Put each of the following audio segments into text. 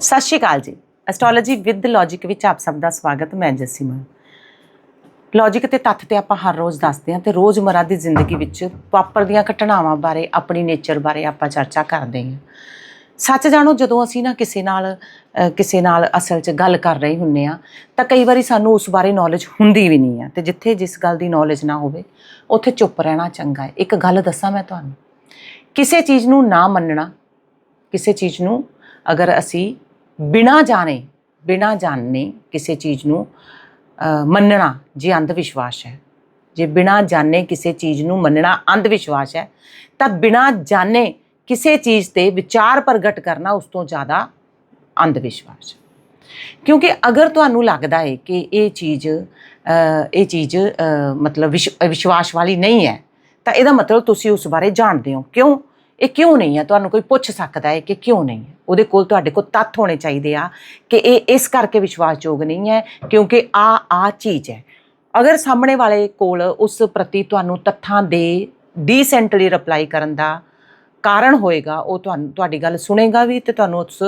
ਸਤਿ ਸ਼੍ਰੀ ਅਕਾਲ ਜੀ। Astrology with logic ਵਿੱਚ ਆਪ ਸਭ ਦਾ ਸਵਾਗਤ, ਮੈਂ ਜੱਸੀ ਮਾਨ। ਲੌਜੀਕ ਤੇ ਤੱਥ ਤੇ ਆਪਾਂ ਹਰ ਰੋਜ਼ ਦੱਸਦੇ ਹਾਂ ਤੇ ਰੋਜ਼ਮਰਾ ਦੀ ਜ਼ਿੰਦਗੀ ਵਿੱਚ ਵਾਪਰਦੀਆਂ ਘਟਨਾਵਾਂ ਬਾਰੇ, ਆਪਣੀ ਨੇਚਰ ਬਾਰੇ ਆਪਾਂ ਚਰਚਾ ਕਰਦੇ ਹਾਂ। ਸੱਚ ਜਾਣੋ, ਜਦੋਂ ਅਸੀਂ ਨਾ ਕਿਸੇ ਨਾਲ ਕਿਸੇ ਨਾਲ ਅਸਲ 'ਚ ਗੱਲ ਕਰ ਰਹੇ ਹੁੰਨੇ ਆ ਤਾਂ ਕਈ ਵਾਰੀ ਸਾਨੂੰ ਉਸ ਬਾਰੇ ਨੌਲੇਜ ਹੁੰਦੀ ਵੀ ਨਹੀਂ ਆ ਤੇ ਜਿੱਥੇ ਜਿਸ ਗੱਲ ਦੀ ਨੌਲੇਜ ਨਾ ਹੋਵੇ, ਉੱਥੇ ਚੁੱਪ ਰਹਿਣਾ ਚੰਗਾ ਹੈ। ਇੱਕ ਗੱਲ ਦੱਸਾਂ ਮੈਂ ਤੁਹਾਨੂੰ। ਕਿਸੇ ਚੀਜ਼ ਨੂੰ ਨਾ ਮੰਨਣਾ, ਕਿਸੇ ਚੀਜ਼ ਨੂੰ ਅਗਰ ਅਸੀਂ ਬਿਨਾ ਜਾਣੇ ਬਿਨਾ ਜਾਣੇ ਕਿਸੇ ਚੀਜ਼ ਨੂੰ ਮੰਨਣਾ ਜੇ ਅੰਧ ਵਿਸ਼ਵਾਸ ਹੈ। ਜੇ ਬਿਨਾ ਜਾਣੇ ਕਿਸੇ ਚੀਜ਼ ਨੂੰ ਮੰਨਣਾ ਅੰਧ ਵਿਸ਼ਵਾਸ ਹੈ, ਤਾਂ ਬਿਨਾ ਜਾਣੇ ਕਿਸੇ ਚੀਜ਼ ਤੇ ਵਿਚਾਰ ਪ੍ਰਗਟ ਕਰਨਾ ਉਸ ਤੋਂ ਜ਼ਿਆਦਾ ਅੰਧ ਵਿਸ਼ਵਾਸ ਹੈ। ਕਿਉਂਕਿ ਅਗਰ ਤੁਹਾਨੂੰ ਲੱਗਦਾ ਹੈ ਕਿ ਇਹ ਚੀਜ਼ ਇਹ ਚੀਜ਼ ਮਤਲਬ ਵਿਸ਼- ਵਿਸ਼ਵਾਸ ਵਾਲੀ ਨਹੀਂ ਹੈ, ਤਾਂ ਇਹਦਾ ਮਤਲਬ ਤੁਸੀਂ ਉਸ ਬਾਰੇ ਜਾਣਦੇ ਹੋ। ਕਿਉਂ? ਇਹ ਕਿਉਂ ਨਹੀਂ ਹੈ ਤੁਹਾਨੂੰ ਕੋਈ ਪੁੱਛ ਸਕਦਾ ਹੈ ਕਿ ਕਿਉਂ ਨਹੀਂ? ਹੈ ਉਹਦੇ ਕੋਲ ਤੁਹਾਡੇ ਕੋਲ ਤੱਥ ਹੋਣੇ ਚਾਹੀਦੇ ਆ ਕਿ ਇਹ ਇਸ ਕਰਕੇ ਵਿਸ਼ਵਾਸਯੋਗ ਨਹੀਂ ਹੈ ਕਿਉਂਕਿ ਆ ਆ ਚੀਜ਼ ਹੈ। ਅਗਰ ਸਾਹਮਣੇ ਵਾਲੇ ਕੋਲ ਉਸ ਪ੍ਰਤੀ ਤੁਹਾਨੂੰ ਤੱਥਾਂ ਦੇ ਡੀਸੈਂਟਲੀ ਰਿਪਲਾਈ ਕਰਨ ਦਾ ਕਾਰਨ ਹੋਏਗਾ, ਉਹ ਤੁਹਾਨੂੰ, ਤੁਹਾਡੀ ਗੱਲ ਸੁਣੇਗਾ ਵੀ ਤੇ ਤੁਹਾਨੂੰ ਉਸ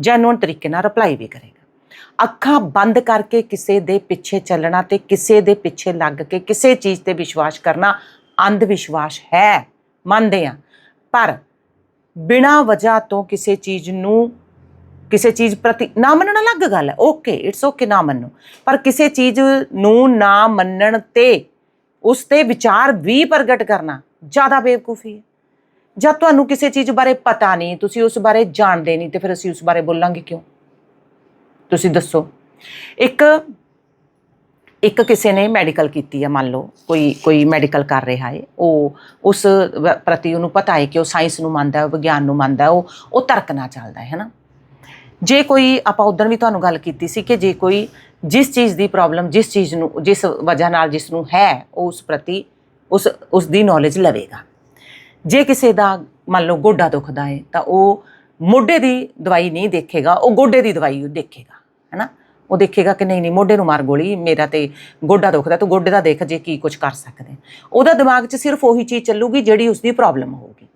ਜੈਨੂਇਨ ਤਰੀਕੇ ਨਾਲ ਰਿਪਲਾਈ ਵੀ ਕਰੇਗਾ। ਅੱਖਾਂ ਬੰਦ ਕਰਕੇ ਕਿਸੇ ਦੇ ਪਿੱਛੇ ਚੱਲਣਾ ਤੇ ਕਿਸੇ ਦੇ ਪਿੱਛੇ ਲੱਗ ਕੇ ਕਿਸੇ ਚੀਜ਼ ਤੇ ਵਿਸ਼ਵਾਸ ਕਰਨਾ ਅੰਧ ਵਿਸ਼ਵਾਸ ਹੈ। ਮੰਨਦੇ ਆ। ਪਰ ਬਿਨਾਂ ਵਜ੍ਹਾ ਤੋਂ ਕਿਸੇ ਚੀਜ਼ ਨੂੰ, ਕਿਸੇ ਚੀਜ਼ ਪ੍ਰਤੀ ਨਾ ਮੰਨਣਾ ਅਲੱਗ ਗੱਲ ਹੈ। ਓਕੇ ਇਟਸ ਓਕੇ ਨਾ ਮੰਨੋ। ਪਰ ਕਿਸੇ ਚੀਜ਼ ਨੂੰ ਨਾ ਮੰਨਣ ਤੇ ਉਸ ਤੇ ਵਿਚਾਰ ਵੀ ਪ੍ਰਗਟ ਕਰਨਾ ਜ਼ਿਆਦਾ ਬੇਵਕੂਫੀ ਹੈ। ਜਦ ਤੁਹਾਨੂੰ ਕਿਸੇ ਚੀਜ਼ ਬਾਰੇ ਪਤਾ ਨਹੀਂ, ਤੁਸੀਂ ਉਸ ਬਾਰੇ ਜਾਣਦੇ ਨਹੀਂ ਤੇ ਫਿਰ ਅਸੀਂ ਉਸ ਬਾਰੇ ਬੋਲਾਂਗੇ ਕਿਉਂ? ਤੁਸੀਂ ਦੱਸੋ। ਇੱਕ ਇੱਕ ਕਿਸੇ ਨੇ ਮੈਡੀਕਲ ਕੀਤੀ ਹੈ ਮੰਨ ਲਓ, ਕੋਈ ਕੋਈ ਮੈਡੀਕਲ ਕਰ ਰਿਹਾ ਹੈ ਉਹ, ਉਸ ਵ- ਪ੍ਰਤੀ ਉਹਨੂੰ ਪਤਾ ਹੈ ਕਿ ਉਹ ਸਾਇੰਸ ਨੂੰ ਮੰਨਦਾ ਹੈ ਉਹ ਵਿਗਿਆਨ ਨੂੰ ਮੰਨਦਾ ਹੈ ਉਹ ਉਹ ਤਰਕ ਨਾਲ ਚੱਲਦਾ ਹੈ ਹਨਾ? ਜੇ ਕੋਈ, ਆਪਾਂ ਉਦੋਂ ਵੀ ਤੁਹਾਨੂੰ ਗੱਲ ਕੀਤੀ ਸੀ ਕਿ ਜੇ ਕੋਈ ਜਿਸ ਚੀਜ਼ ਦੀ ਪ੍ਰੋਬਲਮ ਜਿਸ ਚੀਜ਼ ਨੂੰ, ਜਿਸ ਵਜ੍ਹਾ ਨਾਲ ਜਿਸ ਨੂੰ ਹੈ, ਉਹ ਉਸ ਪ੍ਰਤੀ ਉਸ ਉਸ ਦੀ ਨੌਲੇਜ ਲਵੇਗਾ। ਜੇ ਕਿਸੇ ਦਾ, ਮੰਨ ਲਓ, ਗੋਡਾ ਦੁਖਦਾ ਹੈ ਤਾਂ ਉਹ ਮੋਢੇ ਦੀ ਦਵਾਈ ਨਹੀਂ ਦੇਖੇਗਾ, ਉਹ ਗੋਡੇ ਦੀ ਦਵਾਈ ਉਹ ਦੇਖੇਗਾ, ਹੈਨਾ? ਉਹ ਦੇਖੇਗਾ ਕਿ ਨਹੀਂ ਨਹੀਂ, ਮੋਢੇ ਨੂੰ ਮਾਰ ਗੋਲੀ, ਮੇਰਾ ਤੇ ਗੋਡਾ ਦੁਖਦਾ, ਤੂੰ ਗੋਡੇ ਦਾ ਦੇਖ ਜੇ ਕੀ ਕੁਝ ਕਰ ਸਕਦੇ। ਉਹਦਾ ਦਿਮਾਗ 'ਚ ਸਿਰਫ ਉਹੀ ਚੀਜ਼ ਚੱਲੂਗੀ ਜਿਹੜੀ ਉਸਦੀ ਪ੍ਰੋਬਲਮ ਹੋਊਗੀ।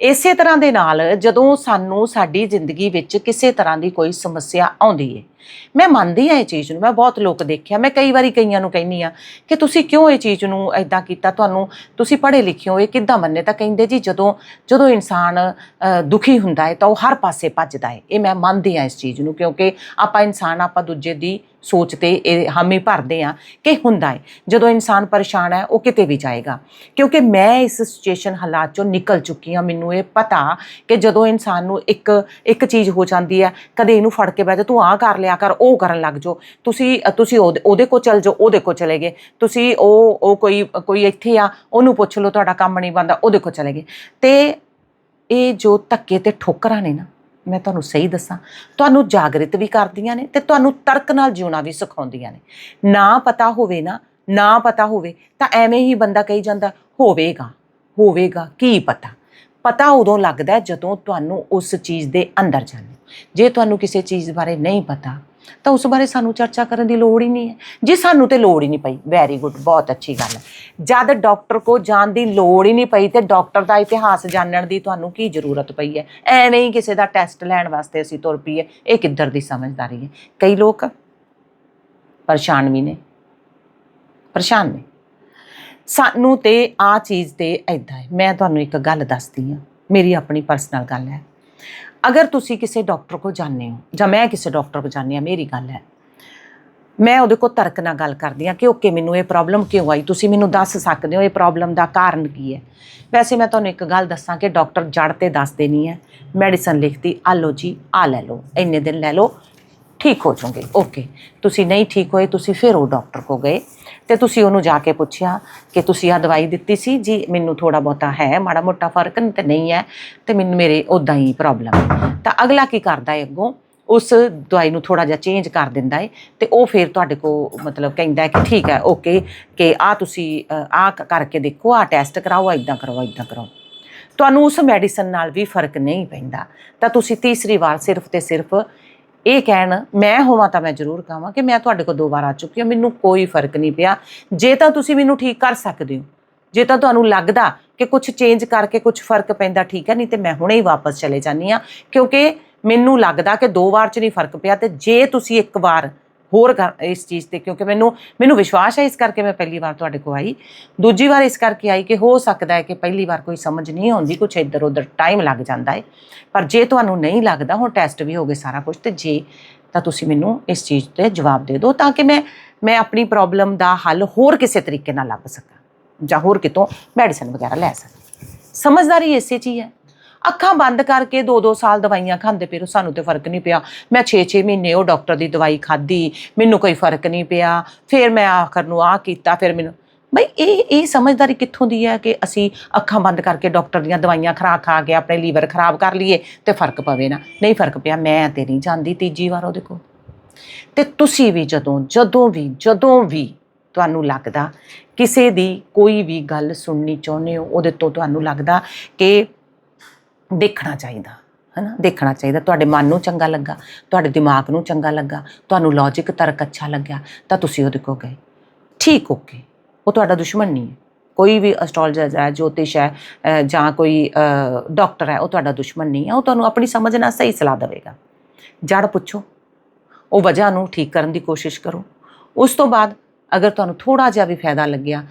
ਇਸੇ ਤਰ੍ਹਾਂ ਦੇ ਨਾਲ ਜਦੋਂ ਸਾਨੂੰ ਸਾਡੀ ਜ਼ਿੰਦਗੀ ਵਿੱਚ ਕਿਸੇ ਤਰ੍ਹਾਂ ਦੀ ਕੋਈ ਸਮੱਸਿਆ ਆਉਂਦੀ ਹੈ ਮੈਂ ਮੰਨਦੀ ਹਾਂ ਇਹ ਚੀਜ਼ ਨੂੰ ਮੈਂ ਬਹੁਤ ਲੋਕ ਦੇਖਿਆ ਮੈਂ ਕਈ ਵਾਰੀ ਕਈਆਂ ਨੂੰ ਕਹਿੰਨੀ ਆ ਕਿ ਤੁਸੀਂ ਕਿਉਂ ਇਹ ਚੀਜ਼ ਨੂੰ ਐਦਾਂ ਕੀਤਾ? ਤੁਹਾਨੂੰ ਤੁਸੀਂ ਪੜ੍ਹੇ ਲਿਖੇ ਹੋ ਇਹ ਕਿੱਦਾਂ ਮੰਨੇ? ਤਾਂ ਕਹਿੰਦੇ ਜੀ ਜਦੋਂ ਜਦੋਂ ਇਨਸਾਨ ਅ, ਦੁਖੀ ਹੁੰਦਾ ਹੈ ਤਾਂ ਉਹ ਹਰ ਪਾਸੇ ਭੱਜਦਾ ਹੈ। ਇਹ ਮੈਂ ਮੰਨਦੀ ਹਾਂ ਇਸ ਚੀਜ਼ ਨੂੰ ਕਿਉਂਕਿ ਆਪਾਂ ਇਨਸਾਨ ਆਪਾਂ ਦੂਜੇ ਦੀ ਸੋਚ ਤੇ ਇਹ ਹਾਮੀ ਭਰਦੇ ਆ ਕਿ ਹੁੰਦਾ ਹੈ ਜਦੋਂ ਇਨਸਾਨ ਪਰੇਸ਼ਾਨ ਹੈ, ਉਹ ਕਿਤੇ ਵੀ ਜਾਏਗਾ। ਕਿਉਂਕਿ ਮੈਂ ਇਸ ਸਿਚੁਏਸ਼ਨ ਹਾਲਾਤ ਚੋਂ ਨਿਕਲ ਚੁੱਕੀ ਹਾਂ, ਮੈਨੂੰ ਇਹ ਪਤਾ ਕਿ ਜਦੋਂ ਇਨਸਾਨ ਨੂੰ ਇੱਕ ਇੱਕ ਚੀਜ਼ ਹੋ ਜਾਂਦੀ ਹੈ, ਕਦੇ ਇਹਨੂੰ ਫੜ ਕੇ ਬਹਿ ਜਾ, ਤੂੰ ਆਹ ਕਰ ਲਿਆ ਕਰ, ਉਹ ਕਰਨ ਲੱਗ ਜਾਓ। ਤੁਸੀਂ ਤੁਸੀਂ ਉਹਦੇ ਉਹਦੇ ਕੋਲ ਚੱਲ ਜਾਓ, ਉਹਦੇ ਕੋਲ ਚਲੇ ਗਏ। ਤੁਸੀਂ ਉਹ ਉਹ ਕੋਈ ਕੋਈ ਇੱਥੇ ਆ, ਉਹਨੂੰ ਪੁੱਛ ਲਓ, ਤੁਹਾਡਾ ਕੰਮ ਨਹੀਂ ਬੰਦਾ ਉਹਦੇ ਕੋਲ ਚਲੇ ਗਏ। ਤੇ ਇਹ ਜੋ ਧੱਕੇ ਤੇ ਠੋਕਰਾਂ ਨੇ ਨਾ ਮੈਂ ਤੁਹਾਨੂੰ ਸਹੀ ਦੱਸਾਂ, ਤੁਹਾਨੂੰ ਜਾਗਰਿਤ ਵੀ ਕਰਦੀਆਂ ਨੇ ਤੇ ਤੁਹਾਨੂੰ ਤਰਕ ਨਾਲ ਜਿਉਣਾ ਵੀ ਸਿਖਾਉਂਦੀਆਂ ਨੇ। ਨਾ ਪਤਾ ਹੋਵੇ ਨਾ ਨਾ ਪਤਾ ਹੋਵੇ ਤਾਂ ਐਵੇਂ ਹੀ ਬੰਦਾ ਕਹੀ ਜਾਂਦਾ, ਹੋਵੇਗਾ ਹੋਵੇਗਾ, ਕੀ ਪਤਾ? ਪਤਾ ਉਦੋਂ ਲੱਗਦਾ ਜਦੋਂ ਤੁਹਾਨੂੰ ਉਸ ਚੀਜ਼ ਦੇ ਅੰਦਰ ਜਾਂਦੇ ਜੇ ਤੁਹਾਨੂੰ ਕਿਸੇ ਚੀਜ਼ ਬਾਰੇ ਨਹੀਂ ਪਤਾ ਤਾਂ ਉਸ ਬਾਰੇ ਸਾਨੂੰ ਚਰਚਾ ਕਰਨ ਦੀ ਲੋੜ ਹੀ ਨਹੀਂ ਹੈ। ਜੇ ਸਾਨੂੰ ਤੇ ਲੋੜ ਹੀ ਨਹੀਂ ਪਈ ਵੈਰੀ ਗੁੱਡ ਬਹੁਤ ਅੱਛੀ ਗੱਲ ਹੈ। ਜਦ ਡਾਕਟਰ ਕੋ ਜਾਣ ਦੀ ਲੋੜ ਹੀ ਨਹੀਂ ਪਈ ਤੇ ਡਾਕਟਰ ਦਾ ਇਤਿਹਾਸ ਜਾਣਨ ਦੀ ਤੁਹਾਨੂੰ ਕੀ ਜ਼ਰੂਰਤ ਪਈ ਹੈ? ਐਵੇਂ ਹੀ ਕਿਸੇ ਦਾ ਟੈਸਟ ਲੈਣ ਵਾਸਤੇ ਅਸੀਂ ਤੁਰ ਪਈਏ, ਇਹ ਕਿੱਧਰ ਦੀ ਸਮਝਦਾਰੀ ਹੈ? ਕਈ ਲੋਕ ਪਰੇਸ਼ਾਨ ਵੀ ਨੇ। ਪਰੇਸ਼ਾਨ ਨੇ। ਸਾਨੂੰ ਤੇ ਆ ਚੀਜ਼ ਤੇ ਐਦਾਂ ਹੈ। ਮੈਂ ਤੁਹਾਨੂੰ ਇੱਕ ਗੱਲ ਦੱਸਦੀ ਹਾਂ। ਮੇਰੀ ਆਪਣੀ ਪਰਸਨਲ ਗੱਲ ਹੈ। ਅਗਰ ਤੁਸੀਂ ਕਿਸੇ ਡਾਕਟਰ ਕੋਲ ਜਾਂਦੇ ਹੋ, ਜਾਂ ਮੈਂ ਕਿਸੇ ਡਾਕਟਰ ਕੋਲ ਜਾਂਦੀ ਹਾਂ, ਮੇਰੀ ਗੱਲ ਹੈ। ਮੈਂ ਉਹਦੇ ਕੋਲ ਤਰਕ ਨਾਲ ਗੱਲ ਕਰਦੀ ਹਾਂ ਕਿ ਓਕੇ, ਮੈਨੂੰ ਇਹ ਪ੍ਰੋਬਲਮ ਕਿਉਂ ਆਈ? ਤੁਸੀਂ ਮੈਨੂੰ ਦੱਸ ਸਕਦੇ ਹੋ ਇਹ ਪ੍ਰੋਬਲਮ ਦਾ ਕਾਰਨ ਕੀ ਹੈ? ਵੈਸੇ ਮੈਂ ਤੁਹਾਨੂੰ ਇੱਕ ਗੱਲ ਦੱਸਾਂ ਕਿ ਡਾਕਟਰ ਜੜ ਤੇ ਦੱਸਦੇ ਨਹੀਂ ਹੈ। ਮੈਡੀਸਨ ਲਿਖਤੀ ਆ ਲਓ ਜੀ ਆ ਲੈ ਲਓ, ਇੰਨੇ ਦਿਨ ਲੈ ਲਓ ਠੀਕ ਹੋ ਜਾਓਗੇ ਓਕੇ ਤੁਸੀਂ ਨਹੀਂ ਠੀਕ ਹੋਏ, ਤੁਸੀਂ ਫਿਰ ਉਹ ਡਾਕਟਰ ਕੋ ਗਏ। ਤੇ ਤੁਸੀਂ ਉਹਨੂੰ ਜਾ ਕੇ ਪੁੱਛਿਆ ਕਿ ਤੁਸੀਂ ਆ ਦਵਾਈ ਦਿੱਤੀ ਸੀ, ਜੀ, ਮੈਨੂੰ ਥੋੜਾ ਬਹੁਤਾ ਹੈ, ਮਾੜਾ ਮੋਟਾ ਫ਼ਰਕ ਤੇ ਨਹੀਂ ਹੈ, ਤੇ ਮੈਨੂੰ ਮੇਰੇ ਉਦਾਂ ਹੀ ਪ੍ਰੋਬਲਮ ਹੈ। ਤਾਂ ਅਗਲਾ ਕੀ ਕਰਦਾ ਹੈ ਅੱਗੋਂ? ਉਸ ਦਵਾਈ ਨੂੰ ਥੋੜਾ ਜਿਹਾ ਚੇਂਜ ਕਰ ਦਿੰਦਾ ਹੈ, ਤੇ ਉਹ ਫਿਰ ਤੁਹਾਡੇ ਕੋ ਮਤਲਬ ਕਹਿੰਦਾ ਹੈ ਕਿ ਠੀਕ ਹੈ ਓਕੇ ਕਿ ਆ ਤੁਸੀਂ ਆ ਕਰਕੇ ਦੇਖੋ ਆ ਟੈਸਟ ਕਰਾਓ ਇਦਾਂ ਕਰੋ ਇਦਾਂ ਕਰੋ। ਤੁਹਾਨੂੰ ਉਸ ਮੈਡੀਸਨ ਨਾਲ ਵੀ ਫ਼ਰਕ ਨਹੀਂ ਪੈਂਦਾ। ਤਾਂ ਤੁਸੀਂ ਤੀਸਰੀ ਵਾਰ ਸਿਰਫ ਤੇ ਸਿਰਫ ਇਹ ਕਹਿਣ, ਮੈਂ ਹੋਵਾਂ ਤਾਂ ਮੈਂ ਜ਼ਰੂਰ ਕਹਾਂ ਕਿ ਮੈਂ ਤੁਹਾਡੇ ਕੋਲ ਦੋ ਵਾਰ ਆ ਚੁੱਕੀ ਹਾਂ, ਮੈਨੂੰ ਕੋਈ ਫ਼ਰਕ ਨਹੀਂ ਪਿਆ। ਜੇ ਤਾਂ ਤੁਸੀਂ ਮੈਨੂੰ ਠੀਕ ਕਰ ਸਕਦੇ ਹੋ, ਜੇ ਤਾਂ ਤੁਹਾਨੂੰ ਲੱਗਦਾ ਕਿ ਕੁਝ ਚੇਂਜ ਕਰਕੇ ਕੁਝ ਫ਼ਰਕ ਪੈਂਦਾ, ਠੀਕ ਹੈ, ਨਹੀਂ ਤੇ ਮੈਂ ਹੁਣੇ ਹੀ ਵਾਪਸ ਚਲੇ ਜਾਨੀ ਆ ਕਿਉਂਕਿ ਮੈਨੂੰ ਲੱਗਦਾ ਕਿ ਦੋ ਵਾਰ ਚ ਨਹੀਂ ਫ਼ਰਕ ਪਿਆ ਤੇ ਜੇ ਤੁਸੀਂ ਇੱਕ ਵਾਰ ਹੋਰ ਕਰ- ਇਸ ਚੀਜ਼ ਤੇ, ਕਿਉਂਕਿ ਮੈਨੂੰ ਮੈਨੂੰ ਵਿਸ਼ਵਾਸ ਹੈ ਇਸ ਕਰਕੇ ਮੈਂ ਪਹਿਲੀ ਵਾਰ ਤੁਹਾਡੇ ਕੋਲ ਆਈ। ਦੂਜੀ ਵਾਰ ਇਸ ਕਰਕੇ ਆਈ ਕਿ ਹੋ ਸਕਦਾ ਹੈ ਕਿ ਪਹਿਲੀ ਵਾਰ ਕੋਈ ਸਮਝ ਨਹੀਂ ਆਉਂਦੀ ਕੁਝ ਇੱਧਰ ਉੱਧਰ ਟਾਈਮ ਲੱਗ ਜਾਂਦਾ ਹੈ। ਪਰ ਜੇ ਤੁਹਾਨੂੰ ਨਹੀਂ ਲੱਗਦਾ, ਹੁਣ ਟੈਸਟ ਵੀ ਹੋ ਗਏ ਸਾਰਾ ਕੁਝ ਤੇ ਜੇ, ਤਾਂ ਤੁਸੀਂ ਮੈਨੂੰ ਇਸ ਚੀਜ਼ ਤੇ ਜਵਾਬ ਦੇ ਦਿਓ, ਤਾਂ ਕਿ ਮੈਂ ਮੈਂ ਆਪਣੀ ਪ੍ਰੋਬਲਮ ਦਾ ਹੱਲ ਹੋਰ ਕਿਸੇ ਤਰੀਕੇ ਨਾਲ ਲੱਭ ਸਕਾਂ, ਜਾਂ ਹੋਰ ਕਿਤੋਂ ਮੈਡੀਸਨ ਵਗੈਰਾ ਲੈ ਸਕਾਂ। ਸਮਝਦਾਰੀ ਇਸੇ 'ਚ ਹੀ ਹੈ। ਅੱਖਾਂ ਬੰਦ ਕਰਕੇ 2-2 ਸਾਲ ਦਵਾਈਆਂ ਖਾਂਦੇ ਪਏ ਰਹੋ, ਸਾਨੂੰ ਤੇ ਫ਼ਰਕ ਨਹੀਂ ਪਿਆ। ਮੈਂ 6-6 ਮਹੀਨੇ ਉਹ ਡਾਕਟਰ ਦੀ ਦਵਾਈ ਖਾਧੀ, ਮੈਨੂੰ ਕੋਈ ਫ਼ਰਕ ਨਹੀਂ ਪਿਆ। ਫਿਰ ਮੈਂ ਆਖਰ ਨੂੰ ਆ ਕੀਤਾ, ਫਿਰ ਮੈਨੂੰ ਬਈ ਇਹ ਇਹ ਸਮਝਦਾਰੀ ਕਿੱਥੋਂ ਦੀ ਹੈ ਕਿ ਅਸੀਂ ਅੱਖਾਂ ਬੰਦ ਕਰਕੇ ਡਾਕਟਰ ਦੀਆਂ ਦਵਾਈਆਂ ਖਰਾ ਖਾ ਕੇ ਆਪਣੇ ਲੀਵਰ ਖਰਾਬ ਕਰ ਲਈਏ ਤੇ ਫ਼ਰਕ ਪਵੇ ਨਾ। ਨਹੀਂ ਫ਼ਰਕ ਪਿਆ, ਮੈਂ ਤੇ ਨਹੀਂ ਜਾਂਦੀ ਤੀਜੀ ਵਾਰ ਉਹਦੇ ਕੋਲ। ਤੇ ਤੁਸੀਂ ਵੀ ਜਦੋਂ ਜਦੋਂ ਵੀ ਜਦੋਂ ਵੀ ਤੁਹਾਨੂੰ ਲੱਗਦਾ ਕਿਸੇ ਦੀ ਕੋਈ ਵੀ ਗੱਲ ਸੁਣਨੀ ਚਾਹੁੰਦੇ ਹੋ, ਉਹਦੇ ਤੋਂ ਤੁਹਾਨੂੰ ਲੱਗਦਾ ਕਿ ਦੇਖਣਾ ਚਾਹੀਦਾ, ਹਨਾ? ਦੇਖਣਾ ਚਾਹੀਦਾ। ਤੁਹਾਡੇ ਮਨ ਨੂੰ ਚੰਗਾ ਲੱਗਾ, ਤੁਹਾਡੇ ਦਿਮਾਗ ਨੂੰ ਚੰਗਾ ਲੱਗਾ, ਤੁਹਾਨੂੰ ਲੌਜੀਕ ਤਰਕ ਅੱਛਾ ਲੱਗਿਆ, ਤਾਂ ਤੁਸੀਂ ਉਹਦੇ ਕੋਲ ਗਏ। ਠੀਕ ਓਕੇ ਉਹ ਤੁਹਾਡਾ ਦੁਸ਼ਮਣ ਨਹੀਂ ਹੈ। ਕੋਈ ਵੀ ਐਸਟ੍ਰੋਲੋਜਰ ਹੈ, ਜੋਤਿਸ਼ ਹੈ ਜਾਂ ਕੋਈ ਡਾਕਟਰ ਹੈ, ਉਹ ਤੁਹਾਡਾ ਦੁਸ਼ਮਣ ਨਹੀਂ ਹੈ। ਉਹ ਤੁਹਾਨੂੰ ਆਪਣੀ ਸਮਝ ਨਾਲ ਸਹੀ ਸਲਾਹ ਦੇਵੇਗਾ। ਜੜ ਪੁੱਛੋ। ਉਹ ਵਜ੍ਹਾ ਨੂੰ ਠੀਕ ਕਰਨ ਦੀ ਕੋਸ਼ਿਸ਼ ਕਰੋ। ਉਸ ਤੋਂ ਬਾਅਦ ਅਗਰ ਤੁਹਾਨੂੰ ਥੋੜਾ ਜਿਹਾ ਵੀ ਫਾਇਦਾ ਲੱਗਿਆ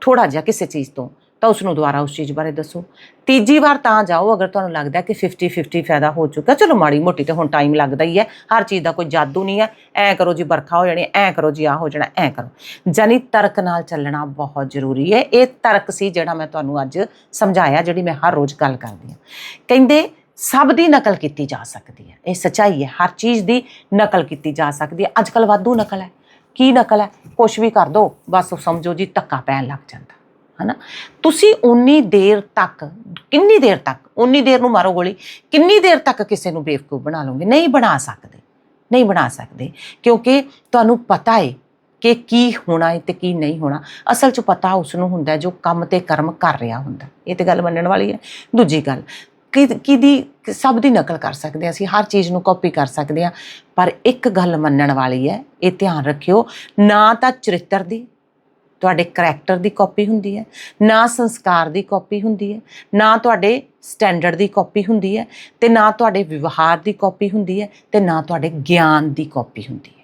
ਥੋੜਾ ਜਿਹਾ ਕਿਸੇ ਚੀਜ਼ ਤੋਂ ਤਾਂ ਉਸ ਨੂੰ ਦੁਬਾਰਾ ਉਸ ਚੀਜ਼ ਬਾਰੇ ਦੱਸੋ। ਤੀਜੀ ਵਾਰ ਤਾਂ ਜਾਓ, ਅਗਰ ਤੁਹਾਨੂੰ ਲੱਗਦਾ ਕਿ 50 50 ਫਾਇਦਾ ਹੋ ਚੁੱਕਾ, ਚਲੋ ਮਾੜੀ ਮੋਟੀ ਤੇ ਹੁਣ ਟਾਈਮ ਲੱਗਦਾ ਹੀ ਹੈ, ਹਰ ਚੀਜ਼ ਦਾ ਕੋਈ ਜਾਦੂ ਨਹੀਂ ਹੈ, ਐ ਕਰੋ ਜੀ ਵਰਖਾ ਹੋ ਜਾਣੀ ਐ ਕਰੋ ਜੀ ਆ ਹੋ ਜਾਣਾ, ਐ ਕਰੋ। ਜਾਨੀ ਤਰਕ ਨਾਲ ਚੱਲਣਾ ਬਹੁਤ ਜ਼ਰੂਰੀ ਹੈ। ਇਹ ਤਰਕ ਸੀ ਜਿਹੜਾ ਮੈਂ ਤੁਹਾਨੂੰ ਅੱਜ ਸਮਝਾਇਆ, ਜਿਹੜੀ ਮੈਂ ਹਰ ਰੋਜ਼ ਗੱਲ ਕਰਦੀ ਹਾਂ। ਕਹਿੰਦੇ ਸਭ ਦੀ ਨਕਲ ਕੀਤੀ ਜਾ ਸਕਦੀ ਹੈ। ਇਹ ਸੱਚਾਈ ਹੈ, ਹਰ ਚੀਜ਼ ਦੀ ਨਕਲ ਕੀਤੀ ਜਾ ਸਕਦੀ ਹੈ। ਅੱਜ ਕੱਲ ਵਾਧੂ ਨਕਲ ਹੈ। ਕੀ ਨਕਲ ਹੈ? ਕੁਛ ਵੀ ਕਰ ਦੋ, ਬਸ ਉਹ ਸਮਝੋ ਜੀ, ਧੱਕਾ ਪੈਣ ਲੱਗ ਜਾਂਦਾ। ਹਨਾ? ਤੁਸੀਂ ਉਨੀ ਦੇਰ ਤੱਕ, ਕਿੰਨੀ ਦੇਰ ਤੱਕ, ਉਨੀ ਦੇਰ ਨੂੰ ਮਾਰੋ ਗੋਲੀ, ਕਿੰਨੀ ਦੇਰ ਤੱਕ ਕਿਸੇ ਨੂੰ ਬੇਵਕੂਫ ਬਣਾ ਲਓਗੇ? ਨਹੀਂ ਬਣਾ ਸਕਦੇ, ਨਹੀਂ ਬਣਾ ਸਕਦੇ। ਕਿਉਂਕਿ ਤੁਹਾਨੂੰ ਪਤਾ ਹੈ ਕਿ ਕੀ ਹੋਣਾ ਹੈ ਤੇ ਕੀ ਨਹੀਂ ਹੋਣਾ। ਅਸਲ 'ਚ ਪਤਾ ਉਸ ਨੂੰ ਹੁੰਦਾ ਜੋ ਕੰਮ ਤੇ ਕਰਮ ਕਰ ਰਿਹਾ ਹੁੰਦਾ। ਇਹ ਤੇ ਗੱਲ ਮੰਨਣ ਵਾਲੀ ਹੈ। ਦੂਜੀ ਗੱਲ ਕਿ ਕਿਦੀ, ਸਭ ਦੀ ਨਕਲ ਕਰ ਸਕਦੇ ਹਾਂ ਅਸੀਂ, ਹਰ ਚੀਜ਼ ਨੂੰ ਕਾਪੀ ਕਰ ਸਕਦੇ ਹਾਂ। ਪਰ ਇੱਕ ਗੱਲ ਮੰਨਣ ਵਾਲੀ ਹੈ, ਇਹ ਧਿਆਨ ਰੱਖਿਓ, ਨਾ ਤਾਂ ਚਰਿੱਤਰ ਦੀ ਤੁਹਾਡੇ ਕਰੈਕਟਰ ਦੀ ਕਾਪੀ ਹੁੰਦੀ ਹੈ, ਨਾ ਸੰਸਕਾਰ ਦੀ ਕਾਪੀ ਹੁੰਦੀ ਹੈ, ਨਾ ਤੁਹਾਡੇ ਸਟੈਂਡਰਡ ਦੀ ਕਾਪੀ ਹੁੰਦੀ ਹੈ ਤੇ ਨਾ ਤੁਹਾਡੇ ਵਿਵਹਾਰ ਦੀ ਕਾਪੀ ਹੁੰਦੀ ਹੈ ਤੇ ਨਾ ਤੁਹਾਡੇ ਗਿਆਨ ਦੀ ਕਾਪੀ ਹੁੰਦੀ ਹੈ।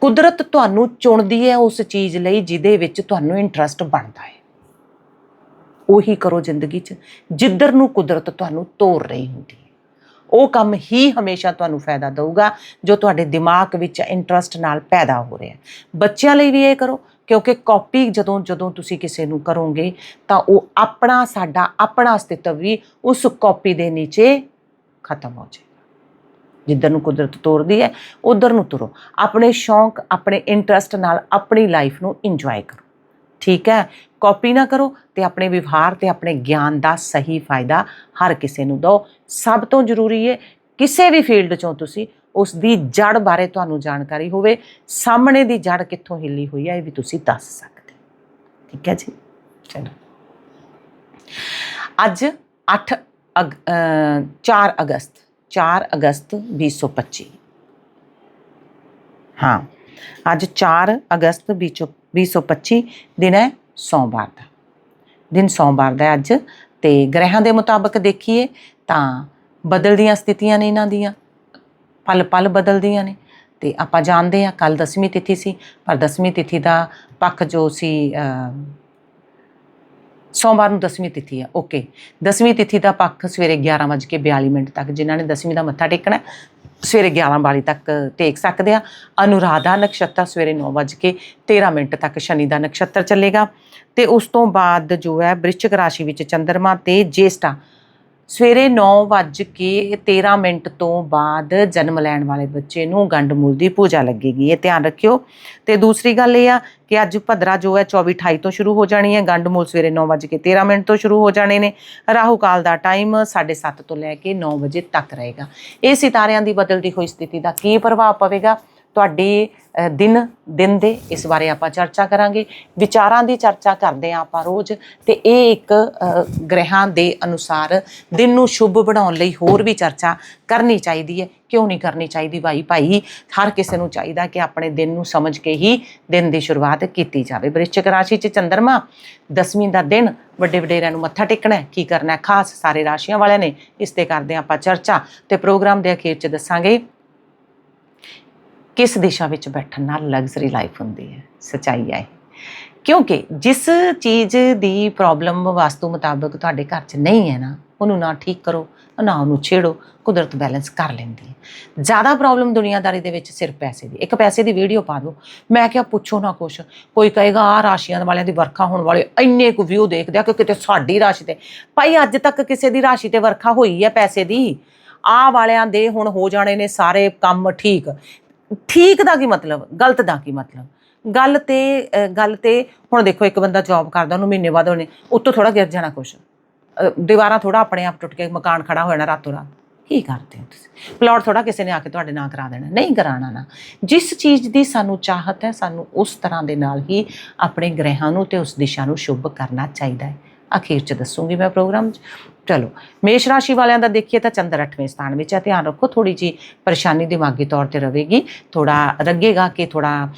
ਕੁਦਰਤ ਤੁਹਾਨੂੰ ਚੁਣਦੀ ਹੈ ਉਸ ਚੀਜ਼ ਲਈ ਜਿਹਦੇ ਵਿੱਚ ਤੁਹਾਨੂੰ ਇੰਟਰਸਟ ਬਣਦਾ ਹੈ। ਉਹੀ ਕਰੋ ਜ਼ਿੰਦਗੀ 'ਚ, ਜਿੱਧਰ ਨੂੰ ਕੁਦਰਤ ਤੁਹਾਨੂੰ ਤੋਰ ਰਹੀ ਹੁੰਦੀ ਹੈ। ਉਹ ਕੰਮ ਹੀ ਹਮੇਸ਼ਾ ਤੁਹਾਨੂੰ ਫਾਇਦਾ ਦੇਊਗਾ ਜੋ ਤੁਹਾਡੇ ਦਿਮਾਗ ਵਿੱਚ ਇੰਟਰਸਟ ਨਾਲ ਪੈਦਾ ਹੋ ਰਿਹਾ ਹੈ। ਬੱਚਿਆਂ ਲਈ ਵੀ ਇਹ ਕਰੋ ਕਿਉਂਕਿ ਕਾਪੀ ਜਦੋਂ ਜਦੋਂ ਤੁਸੀਂ ਕਿਸੇ ਨੂੰ ਕਰੋਗੇ, ਤਾਂ ਉਹ ਆਪਣਾ, ਸਾਡਾ ਆਪਣਾ ਅਸਤਿਤਵ ਵੀ ਉਸ ਕਾਪੀ ਦੇ ਨੀਚੇ ਖਤਮ ਹੋ ਜਾਏਗਾ। ਜਿੱਧਰ ਨੂੰ ਕੁਦਰਤ ਤੋਰਦੀ ਹੈ, ਉਧਰ ਨੂੰ ਤੁਰੋ। ਆਪਣੇ ਸ਼ੌਂਕ, ਆਪਣੇ ਇੰਟਰਸਟ ਨਾਲ ਆਪਣੀ ਲਾਈਫ ਨੂੰ ਇੰਜੋਏ ਕਰੋ। ਠੀਕ ਹੈ? ਕਾਪੀ ਨਾ ਕਰੋ ਤੇ ਆਪਣੇ ਵਿਵਹਾਰ ਤੇ ਆਪਣੇ ਗਿਆਨ ਦਾ ਸਹੀ ਫਾਇਦਾ ਹਰ ਕਿਸੇ ਨੂੰ ਦਿਓ। ਸਭ ਤੋਂ ਜ਼ਰੂਰੀ ਹੈ ਕਿਸੇ ਵੀ ਫੀਲਡ ਚੋਂ ਤੁਸੀਂ ਉਸ ਦੀ ਜੜ ਬਾਰੇ ਤੁਹਾਨੂੰ ਜਾਣਕਾਰੀ ਹੋਵੇ, ਸਾਹਮਣੇ ਦੀ ਜੜ ਕਿੱਥੋਂ ਹਿੱਲੀ ਹੋਈ ਹੈ ਇਹ ਵੀ ਤੁਸੀਂ ਦੱਸ ਸਕਦੇ ਠੀਕ ਹੈ ਜੀ? ਚਲੋ। ਅੱਜ 8 ਅਗ- ਅਹ 4 ਅਗਸਤ 4 ਅਗਸਤ 2025 ਹਾਂ, ਅੱਜ 4 ਅਗਸਤ 2025 ਦਿਨ ਹੈ ਸੋਮਵਾਰ ਦਾ। ਦਿਨ ਸੋਮਵਾਰ ਦਾ ਅੱਜ, ਤੇ ਗ੍ਰਹਿਾਂ ਦੇ ਮੁਤਾਬਕ ਦੇਖੀਏ ਤਾਂ ਬਦਲਦੀਆਂ ਸਥਿਤੀਆਂ ਨੇ ਇਹਨਾਂ ਦੀਆਂ। ਪਲ ਪਲ ਬਦਲਦੀਆਂ ਨੇ। ਤੇ ਆਪਾਂ ਜਾਣਦੇ ਹਾਂ ਕੱਲ ਦਸਵੀਂ ਤਿਥੀ ਸੀ ਪਰ ਦਸਵੀਂ ਤਿਥੀ ਦਾ ਪੱਖ ਜੋ ਸੀ ਸੋਮਵਾਰ ਨੂੰ ਦਸਵੀਂ ਤਿਥੀ ਹੈ ਓਕੇ ਦਸਵੀਂ ਤਿਥੀ ਦਾ ਪੱਖ ਸਵੇਰੇ 11:42 ਮਿੰਟ ਤੱਕ ਜਿਨ੍ਹਾਂ ਨੇ ਦਸਵੀਂ ਦਾ ਮੱਥਾ ਟੇਕਣਾ ਹੈ, ਸਵੇਰੇ 11:42 ਤੱਕ ਟੇਕ ਸਕਦੇ ਆ ਅਨੁਰਾਧਾ ਨਕਸ਼ਤਰ ਸਵੇਰੇ 9:13 ਮਿੰਟ ਤੱਕ ਸ਼ਨੀ ਦਾ ਨਕਸ਼ਤਰ ਚੱਲੇਗਾ। ਤੇ ਉਸ ਤੋਂ ਬਾਅਦ ਜੋ ਹੈ ਬ੍ਰਿਸ਼ਚਿਕ ਰਾਸ਼ੀ ਵਿੱਚ ਚੰ드ਰਮਾ ਤੇ ਜੇਸਟਾ ਸਵੇਰੇ 9:13 ਮਿੰਟ ਤੋਂ ਬਾਅਦ ਜਨਮ ਲੈਣ ਵਾਲੇ ਬੱਚੇ ਨੂੰ ਗੰਡਮੂਲ ਦੀ ਪੂਜਾ ਲੱਗੇਗੀ। ਇਹ ਧਿਆਨ ਰੱਖਿਓ। ਤੇ ਦੂਸਰੀ ਗੱਲ ਇਹ ਆ ਕਿ ਅੱਜ ਭਦਰਾ ਜੋ ਹੈ 24 28 ਤੋਂ ਸ਼ੁਰੂ ਹੋ ਜਾਣੀ ਹੈ। ਗੰਡਮੂਲ ਸਵੇਰੇ 9:13 ਮਿੰਟ ਤੋਂ ਸ਼ੁਰੂ ਹੋ ਜਾਣੇ ਨੇ। ਰਾਹੂ ਕਾਲ ਦਾ ਟਾਈਮ 7:30 ਤੋਂ ਲੈ ਕੇ 9 ਵਜੇ ਤੱਕ ਰਹੇਗਾ। ਇਹ ਸਿਤਾਰਿਆਂ ਦੀ ਬਦਲਦੀ ਹੋਈ ਸਥਿਤੀ ਦਾ ਕੀ ਪ੍ਰਭਾਵ ਪਵੇਗਾ? ਤੁਹਾਡੇ ਦਿਨ ਦਿਨ ਦੇ ਇਸ ਬਾਰੇ ਆਪਾਂ ਚਰਚਾ ਕਰਾਂਗੇ। ਵਿਚਾਰਾਂ ਦੀ ਚਰਚਾ ਕਰਦੇ ਹਾਂ ਆਪਾਂ ਰੋਜ਼ ਤੇ ਇਹ ਇੱਕ ਅ, ਗ੍ਰਹਿਾਂ ਦੇ ਅਨੁਸਾਰ ਦਿਨ ਨੂੰ ਸ਼ੁਭ ਬਣਾਉਣ ਲਈ ਹੋਰ ਵੀ ਚਰਚਾ ਕਰਨੀ ਚਾਹੀਦੀ ਹੈ। ਕਿਉਂ ਨਹੀਂ ਕਰਨੀ ਚਾਹੀਦੀ ਭਾਈ ਭਾਈ? ਹਰ ਕਿਸੇ ਨੂੰ ਚਾਹੀਦਾ ਕਿ ਆਪਣੇ ਦਿਨ ਨੂੰ ਸਮਝ ਕੇ ਹੀ ਦਿਨ ਦੀ ਸ਼ੁਰੂਆਤ ਕੀਤੀ ਜਾਵੇ। ਬ੍ਰਿਸ਼ਚਿਕ ਰਾਸ਼ੀ 'ਚ ਚੰਦਰਮਾ ਦਸਵੀਂ ਦਾ ਦਿਨ ਵੱਡੇ ਵਡੇਰਿਆਂ ਨੂੰ ਮੱਥਾ ਟੇਕਣਾ ਕੀ ਕਰਨਾ ਖਾਸ ਸਾਰੇ ਰਾਸ਼ੀਆਂ ਵਾਲਿਆਂ ਨੇ ਇਸ ਤੇ ਕਰਦੇ ਹਾਂ ਆਪਾਂ ਚਰਚਾ ਤੇ ਪ੍ਰੋਗਰਾਮ ਦੇ ਅਖੀਰ 'ਚ ਦੱਸਾਂਗੇ। ਕਿਸ ਦਿਸ਼ਾ ਵਿੱਚ ਬੈਠਣ ਨਾਲ ਲਗਜ਼ਰੀ ਲਾਈਫ ਹੁੰਦੀ ਹੈ? ਸਚਾਈ ਹੈ ਕਿਉਂਕਿ ਜਿਸ ਚੀਜ਼ ਦੀ ਪ੍ਰੋਬਲਮ ਵਾਸਤੂ ਮੁਤਾਬਕ ਤੁਹਾਡੇ ਘਰ 'ਚ ਨਹੀਂ ਹੈ ਨਾ, ਉਹਨੂੰ ਨਾ ਠੀਕ ਕਰੋ, ਨਾ ਉਹਨੂੰ ਛੇੜੋ, ਕੁਦਰਤ ਬੈਲੈਂਸ ਕਰ ਲੈਂਦੀ ਹੈ। ਜ਼ਿਆਦਾ ਪ੍ਰੋਬਲਮ ਦੁਨੀਆਦਾਰੀ ਦੇ ਵਿੱਚ ਸਿਰਫ ਪੈਸੇ ਦੀ। ਇੱਕ ਪੈਸੇ ਦੀ ਵੀਡੀਓ ਪਾ ਦਿਓ। ਮੈਂ ਕਿਹਾ, ਪੁੱਛੋ ਨਾ ਕੁਛ। ਕੋਈ ਕਹੇਗਾ ਆ ਰਾਸ਼ੀਆਂ ਵਾਲਿਆਂ ਦੀ ਵਰਖਾ ਹੋਣ ਵਾਲੇ ਇੰਨੇ ਕੁ ਵਿਊ ਦੇਖਦੇ ਆ ਕਿ ਕਿਤੇ ਸਾਡੀ ਰਾਸ਼ੀ ਤੇ ਭਾਈ, ਅੱਜ ਤੱਕ ਕਿਸੇ ਦੀ ਰਾਸ਼ੀ ਤੇ ਵਰਖਾ ਹੋਈ ਹੈ ਪੈਸੇ ਦੀ? ਆ ਵਾਲਿਆਂ ਦੇ ਹੁਣ ਹੋ ਜਾਣੇ ਨੇ ਸਾਰੇ ਕੰਮ ਠੀਕ। ਠੀਕ ਦਾ ਕੀ ਮਤਲਬ? ਗਲਤ ਦਾ ਕੀ ਮਤਲਬ? ਗੱਲ ਤੇ ਅ, ਗੱਲ ਤੇ ਹੁਣ ਦੇਖੋ ਇੱਕ ਬੰਦਾ ਜੌਬ ਕਰਦਾ ਉਹਨੂੰ ਮਹੀਨੇ ਬਾਅਦ ਉਹਨੇ ਉੱਤੋਂ ਥੋੜਾ ਗਿਰ ਜਾਣਾ ਕੁਛ। ਅ, ਦੀਵਾਰਾਂ ਥੋੜਾ ਆਪਣੇ ਆਪ ਟੁੱਟ ਕੇ ਮਕਾਨ ਖੜਾ ਹੋ ਜਾਣਾ ਰਾਤੋਂ ਰਾਤ। ਕੀ ਕਰਦੇ ਹੋ ਤੁਸੀਂ? ਪਲਾਟ ਥੋੜਾ ਕਿਸੇ ਨੇ ਆ ਕੇ ਤੁਹਾਡੇ ਨਾਂ ਕਰਾ ਦੇਣਾ। ਨਹੀਂ ਕਰਾਣਾ ਨਾ। ਜਿਸ ਚੀਜ਼ ਦੀ ਸਾਨੂੰ ਚਾਹਤ ਹੈ ਸਾਨੂੰ ਉਸ ਤਰ੍ਹਾਂ ਦੇ ਨਾਲ ਹੀ ਆਪਣੇ ਗ੍ਰਹਿਾਂ ਨੂੰ ਤੇ ਉਸ ਦਿਸ਼ਾ ਨੂੰ ਸ਼ੁਭ ਕਰਨਾ ਚਾਹੀਦਾ ਹੈ। ਅਖੀਰ ਚ ਦੱਸੂਗੀ ਮੈਂ ਪ੍ਰੋਗਰਾਮ 'ਚ। ਚਲੋ, ਮੇਸ਼ ਰਾਸ਼ੀ ਵਾਲਿਆਂ ਦਾ ਦੇਖੀਏ ਤਾਂ ਚੰਦਰ 8ਵੇਂ ਸਥਾਨ ਵਿੱਚ ਹੈ। ਧਿਆਨ ਰੱਖੋ ਥੋੜੀ ਜੀ ਪਰੇਸ਼ਾਨੀ ਦਿਮਾਗੀ ਤੌਰ ਤੇ ਰਹੇਗੀ। ਥੋੜਾ ਰੱਗੇਗਾ ਕਿ ਥੋੜਾ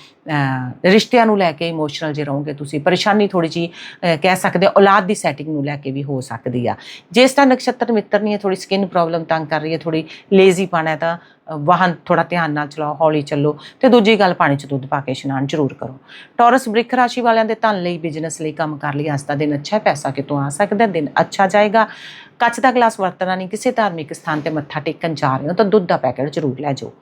ਰਿਸ਼ਤਿਆਂ ਨੂੰ ਲੈ ਕੇ ਇਮੋਸ਼ਨਲ ਜੇ ਰਹੋਗੇ ਤੁਸੀਂ, ਪਰੇਸ਼ਾਨੀ ਥੋੜੀ ਜੀ ਕਹਿ ਸਕਦੇ ਹੋ, ਔਲਾਦ ਦੀ ਸੈਟਿੰਗ ਨੂੰ ਲੈ ਕੇ ਵੀ ਹੋ ਸਕਦੀ ਆ। ਜਿਸ ਜੇਸਟਾ ਨਕਸ਼ਤਰ ਮਿੱਤਰ ਨਹੀਂ ਹੈ ਥੋੜੀ ਸਕਿਨ ਪ੍ਰੋਬਲਮ ਤੰਗ ਕਰ ਰਹੀ ਹੈ ਥੋੜੀ ਲੇਜ਼ੀ ਪਾਣਾ ਹੈ ਤਾਂ ਵਾਹਨ ਥੋੜਾ ਧਿਆਨ ਨਾਲ ਚਲਾਓ, ਹੌਲੀ ਚੱਲੋ ਤੇ ਦੂਜੀ ਗੱਲ ਪਾਣੀ 'ਚ ਦੁੱਧ ਪਾ ਕੇ ਇਸ਼ਨਾਨ ਜ਼ਰੂਰ ਕਰੋ। ਟੌਰਸ ਬ੍ਰਿਖ ਰਾਸ਼ੀ ਵਾਲਿਆਂ ਦੇ ਧਨ ਲਈ ਬਿਜ਼ਨਸ ਲਈ ਕੰਮ ਕਰ ਲਈ, ਅੱਜ ਦਾ ਦਿਨ ਅੱਛਾ ਹੈ, ਪੈਸਾ ਕਿਤੋਂ ਆ ਸਕਦਾ, ਦਿਨ ਅੱਛਾ ਜਾਏਗਾ। ਕੱਚ ਦਾ ਗਲਾਸ ਵਰਤਣਾ ਨਹੀਂ, ਕਿਸੇ ਧਾਰਮਿਕ ਸਥਾਨ ਤੇ ਮੱਥਾ ਟੇਕਣ ਜਾ ਰਹੇ ਹੋ, ਤਾਂ ਦੁੱਧ ਦਾ ਪੈਕਟ ਜ਼ਰੂਰ ਲੈ ਜਾਓ।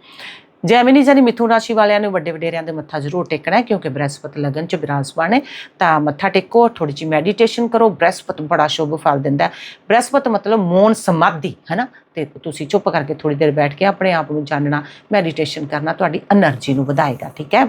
ਜੈਮਿਨੀ ਜਾਨੀ ਮਿਥੁਨ ਰਾਸ਼ੀ ਵਾਲਿਆਂ ਨੂੰ ਵੱਡੇ ਵਡੇਰਿਆਂ ਦੇ ਮੱਥਾ ਜ਼ਰੂਰ ਟੇਕਣਾ ਹੈ, ਕਿਉਂਕਿ ਬ੍ਰਹਿਸਪਤ ਲਗਨ ਚ ਬਿਰਾਜਮਾਨ ਹੈ, ਤਾਂ ਮੱਥਾ ਟੇਕੋ ਔਰ ਥੋੜੀ ਜੀ ਮੈਡੀਟੇਸ਼ਨ ਕਰੋ, ਬ੍ਰਹਿਸਪਤ ਬੜਾ ਸ਼ੁਭ ਫਲ ਦਿੰਦਾ ਹੈ। ਬ੍ਰਹਿਸਪਤ ਮਤਲਬ ਮੋਨ ਸਮਾਧੀ, ਹੈਨਾ? ਤੇ ਤੁਸੀਂ ਚੁੱਪ ਕਰਕੇ ਥੋੜੀ ਦੇਰ ਬੈਠ ਕੇ ਆਪਣੇ ਆਪ ਨੂੰ ਜਾਣਨਾ ਮੈਡੀਟੇਸ਼ਨ ਕਰਨਾ, ਤੁਹਾਡੀ એનર્ਜੀ ਨੂੰ ਵਧਾਏਗਾ, ਠੀਕ ਹੈ?